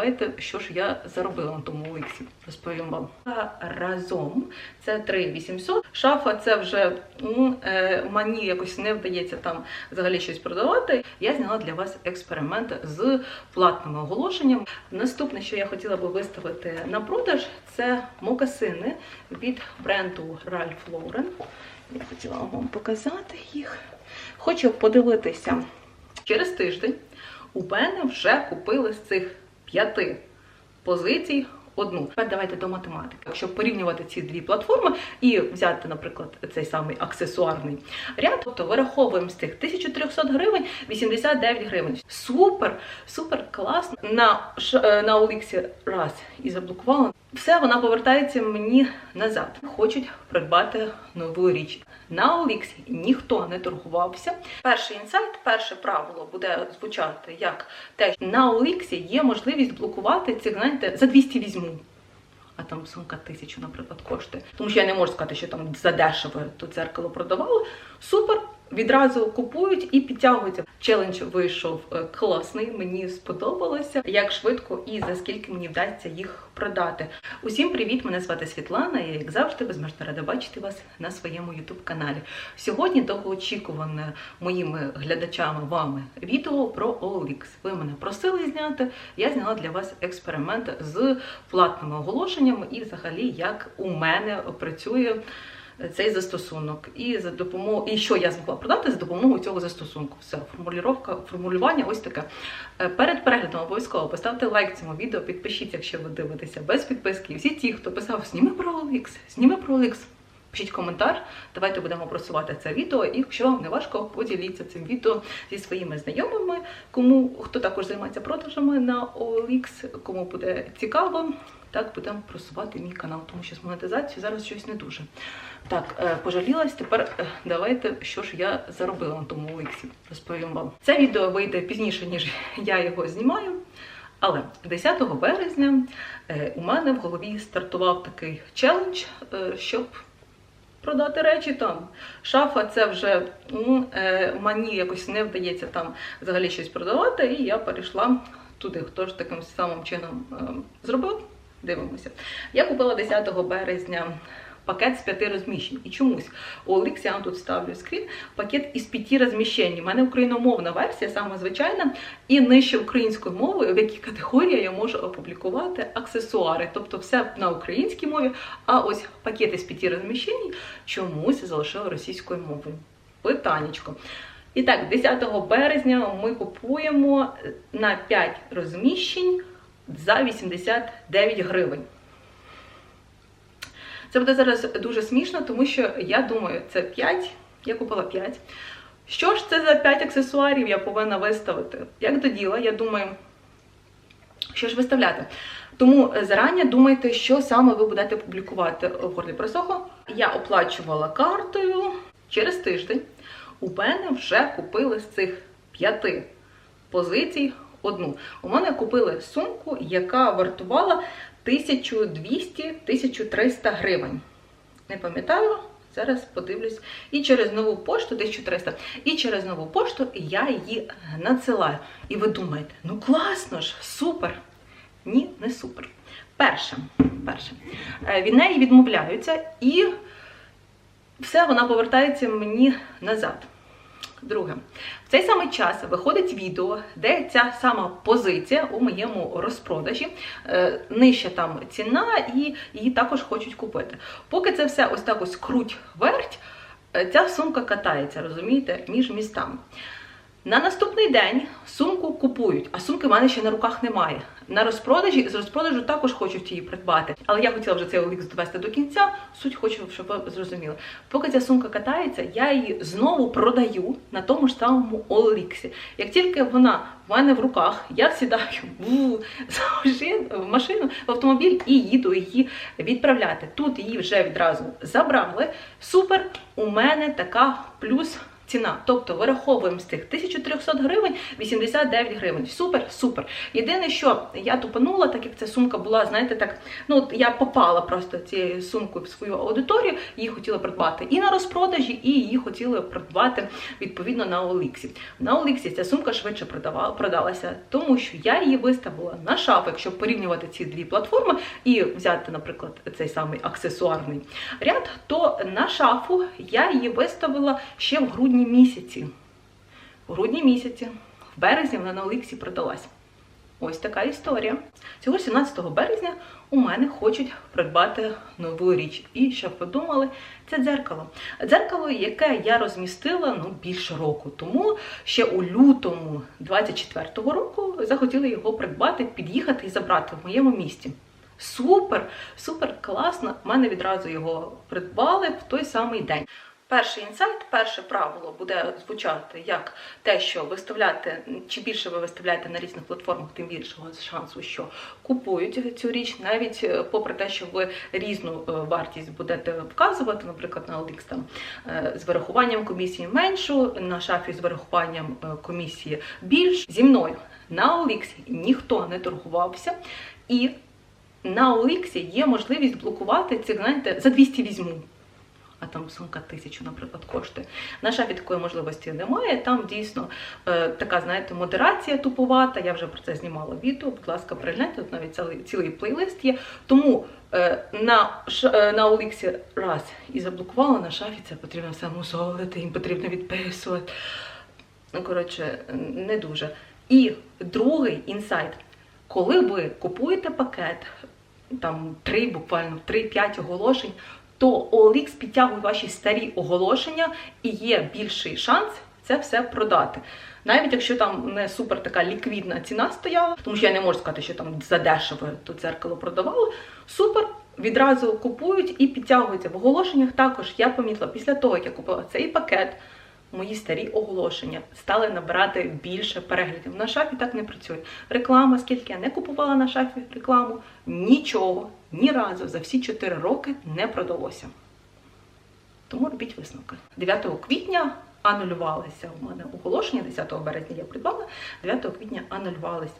давайте, що ж я заробила на тому Олексі, розповім вам. Разом це 3800. Шафа це вже ну, е, мені якось не вдається там взагалі щось продавати. Я зняла для вас експеримент з платними оголошеннями. Наступне, що я хотіла би виставити на продаж, це мокасини від бренду Ralph Lauren. Я хотіла вам показати їх. Хочу подивитися через тиждень. У мене вже купили з цих п'яти позицій одну. Тепер давайте до математики. Якщо порівнювати ці дві платформи і взяти, наприклад, цей самий аксесуарний ряд, тобто вираховуємо з тих 1300 гривень 89 гривень. Супер, супер класно. На е, на Оліксі раз і заблокувала. Все, вона повертається мені назад. Хочуть придбати нову річ. На Оліксі ніхто не торгувався. Перший інсайт, перше правило буде звучати як те, що на Оліксі є можливість блокувати цих, знаєте, за 200 візьму. А там сумка тисячу, наприклад, коштує. Тому що я не можу сказати, що там задешево то дзеркало продавали. Супер, відразу купують і підтягуються. Челендж вийшов е, класний, мені сподобалося, як швидко і за скільки мені вдасться їх продати. Усім привіт! Мене звати Світлана. Я, як завжди, безмежно рада бачити вас на своєму youtube каналі. Сьогодні довгоочікуване моїми глядачами вами відео про OLX. Ви мене просили зняти. Я зняла для вас експеримент з платними оголошеннями і, взагалі, як у мене працює цей застосунок. І за допомогою, і що я змогла продати за допомогою цього застосунку. Все, формулювання, формулювання ось таке. Е, Перед переглядом обов'язково поставте лайк цьому відео, підпишіться, якщо ви дивитеся без підписки. І всі ті, хто писав зніми про OLX, зніми про OLX. Пишіть коментар, давайте будемо просувати це відео. І якщо вам не важко, поділіться цим відео зі своїми знайомими, кому хто також займається продажами на OLX, кому буде цікаво, так будемо просувати мій канал, тому що з монетизацією зараз щось не дуже. Так, е, пожалілась. Тепер е, давайте, що ж я заробила на тому OLX, розповім вам. Це відео вийде пізніше, ніж я його знімаю. Але 10 березня е, у мене в голові стартував такий челендж, щоб продати речі там. Шафа це вже ну, е, мені якось не вдається там взагалі щось продавати, і я перейшла туди. Хто ж таким самим чином е, зробив? Дивимося. Я купила 10 березня. Пакет з п'яти розміщень. І чомусь у Олексі я вам тут ставлю скрін. Пакет із п'яти розміщень. У мене україномовна версія, саме звичайна, і нижче українською мовою, в якій категорії я можу опублікувати аксесуари. Тобто все на українській мові, а ось пакети з п'яти розміщень чомусь залишили російською мовою. Питанечко. І так, 10 березня ми купуємо на 5 розміщень за 89 гривень. Це буде зараз дуже смішно, тому що я думаю, це 5, я купила 5. Що ж це за 5 аксесуарів я повинна виставити? Як до діла, я думаю, що ж виставляти? Тому зарані думайте, що саме ви будете публікувати в горлі просохо. Я оплачувала картою через тиждень. У мене вже купили з цих п'яти позицій одну. У мене купили сумку, яка вартувала 1200-1300 гривень. Не пам'ятаю, зараз подивлюсь. І через нову пошту 1300. І через нову пошту я її надсилаю. І ви думаєте, ну класно ж, супер. Ні, не супер. Перше, перше. е, від неї відмовляються, і все, вона повертається мені назад. Друге, в цей самий час виходить відео, де ця сама позиція у моєму розпродажі, е, нижча там ціна, і її також хочуть купити. Поки це все ось так ось круть верть, е, ця сумка катається, розумієте, між містами. На наступний день сумку купують, а сумки в мене ще на руках немає. На розпродажі з розпродажу також хочуть її придбати. Але я хотіла вже цей OLX довести до кінця. Суть хочу, щоб ви зрозуміли. Поки ця сумка катається, я її знову продаю на тому ж самому OLX. Як тільки вона в мене в руках, я сідаю в машину, в автомобіль і їду її відправляти. Тут її вже відразу забрали. Супер! У мене така плюс ціна. Тобто вираховуємо з тих 1300 гривень 89 гривень. Супер, супер. Єдине, що я тупанула, так як ця сумка була, знаєте, так, ну я попала просто цією сумкою в свою аудиторію, її хотіла придбати і на розпродажі, і її хотіли придбати відповідно на Оліксі. На Оліксі ця сумка швидше продавала, продалася, тому що я її виставила на шаф, якщо порівнювати ці дві платформи і взяти, наприклад, цей самий аксесуарний ряд, то на шафу я її виставила ще в грудні місяці. В грудні місяці, в березні вона на Оліксі продалась. Ось така історія. Цього 17 березня у мене хочуть придбати нову річ. І щоб ви думали, це дзеркало. Дзеркало, яке я розмістила ну, більше року. Тому ще у лютому 24-го року захотіли його придбати, під'їхати і забрати в моєму місті. Супер, супер класно. У мене відразу його придбали в той самий день. Перший інсайт, перше правило буде звучати як те, що виставляти, чи більше ви виставляєте на різних платформах, тим більшого шансу, що купують цю річ, навіть е, попри те, що ви різну е, вартість будете вказувати, наприклад, на OLX там е, з вирахуванням комісії меншу, на шафі з вирахуванням комісії більш. Зі мною на OLX ніхто не торгувався і на OLX є можливість блокувати ці, знаєте, за 200 візьму. А там сумка тисячу, наприклад, коштує. На шафі такої можливості немає. Там дійсно е, така, знаєте, модерація туповата. Я вже про це знімала відео. Будь ласка, перегляньте, тут навіть цілий, цілий плейлист є. Тому е, на е, на Оліксі раз і заблокувала на шафі, це потрібно все мусолити, їм потрібно відписувати. Ну, коротше, не дуже. І другий інсайт. Коли ви купуєте пакет, там три, буквально 3-5 оголошень, то OLX підтягує ваші старі оголошення і є більший шанс це все продати. Навіть якщо там не супер така ліквідна ціна стояла, тому що я не можу сказати, що там задешево то дзеркало продавали. Супер, відразу купують і підтягуються в оголошеннях. Також я помітила після того, як я купила цей пакет. Мої старі оголошення стали набирати більше переглядів. На шафі так не працює. Реклама, скільки я не купувала на шафі рекламу, нічого ні разу за всі 4 роки не продалося. Тому робіть висновки. 9 квітня анулювалися у мене оголошення. 10 березня я придбала. 9 квітня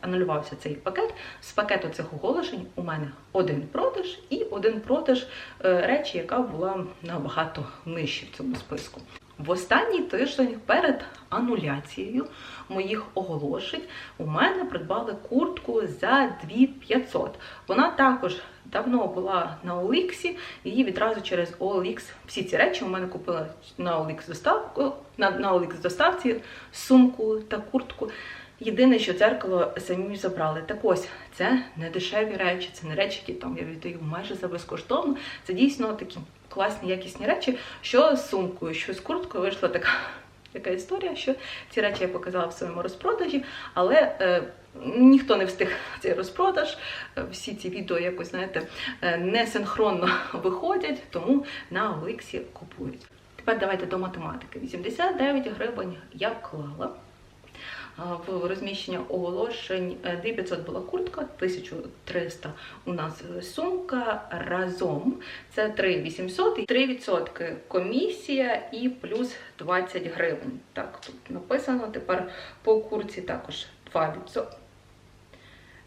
анулювався цей пакет. З пакету цих оголошень у мене один продаж і один продаж е, речі, яка була набагато нижче в цьому списку. В останній тиждень перед ануляцією моїх оголошень у мене придбали куртку за 2500. Вона також давно була на OLX, її відразу через OLX. Всі ці речі у мене купила на OLX доставку, на, на OLX доставці сумку та куртку. Єдине, що дзеркало самі забрали. Так ось, це не дешеві речі, це не речі, які там я віддаю майже за безкоштовно. Це дійсно такі класні, якісні речі. Що з сумкою, що з курткою вийшла така, така історія, що ці речі я показала в своєму розпродажі, але е, ніхто не встиг цей розпродаж. Е, Всі ці відео якось, знаєте, е, не синхронно виходять, тому на Олексі купують. Тепер давайте до математики. 89 гривень я вклала в розміщення оголошень. Е, 2500 була куртка, 1300 у нас сумка разом. Це 3800 і 3% комісія і плюс 20 гривень. Так, тут написано. Тепер по курці також 2%.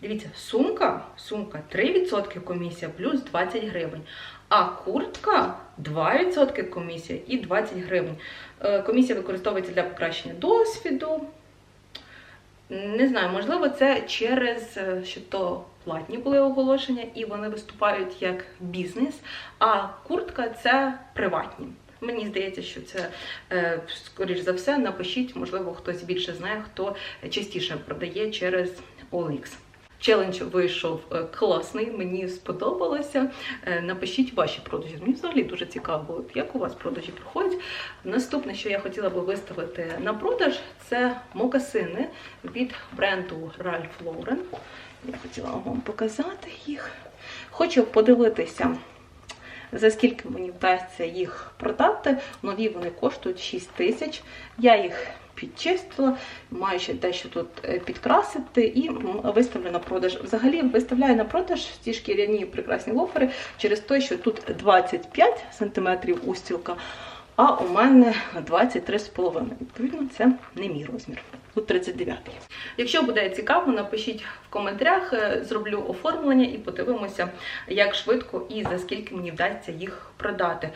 Дивіться, сумка, сумка 3% комісія плюс 20 гривень. А куртка 2% комісія і 20 гривень. Е, Комісія використовується для покращення досвіду. Не знаю, можливо, це через е, що то платні були оголошення, і вони виступають як бізнес, а куртка це приватні. Мені здається, що це е, скоріш за все. Напишіть, можливо, хтось більше знає, хто частіше продає через OLX. Челендж вийшов е, класний, мені сподобалося. Е, Напишіть ваші продажі. Мені взагалі дуже цікаво, як у вас продажі проходять. Наступне, що я хотіла би виставити на продаж, це мокасини від бренду Ralph Lauren. Я хотіла вам показати їх. Хочу подивитися, за скільки мені вдасться їх продати. Нові вони коштують 6 тисяч. Я їх підчистила, маю ще дещо тут е, підкрасити і виставлю на продаж. Взагалі виставляю на продаж ті шкіряні прекрасні лофери через те, що тут 25 см устілка. А у мене 23,5. Відповідно, це не мій розмір. Тут 39. Якщо буде цікаво, напишіть в коментарях, е, зроблю оформлення і подивимося, як швидко і за скільки мені вдасться їх продати.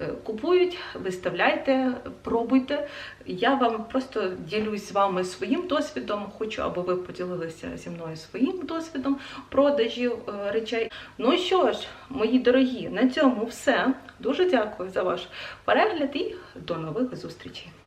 Е, Купують, виставляйте, пробуйте. Я вам просто ділюсь з вами своїм досвідом. Хочу, аби ви поділилися зі мною своїм досвідом продажів е, речей. Ну що ж, мої дорогі, на цьому все. Дуже дякую за ваш перегляд і до нових зустрічей.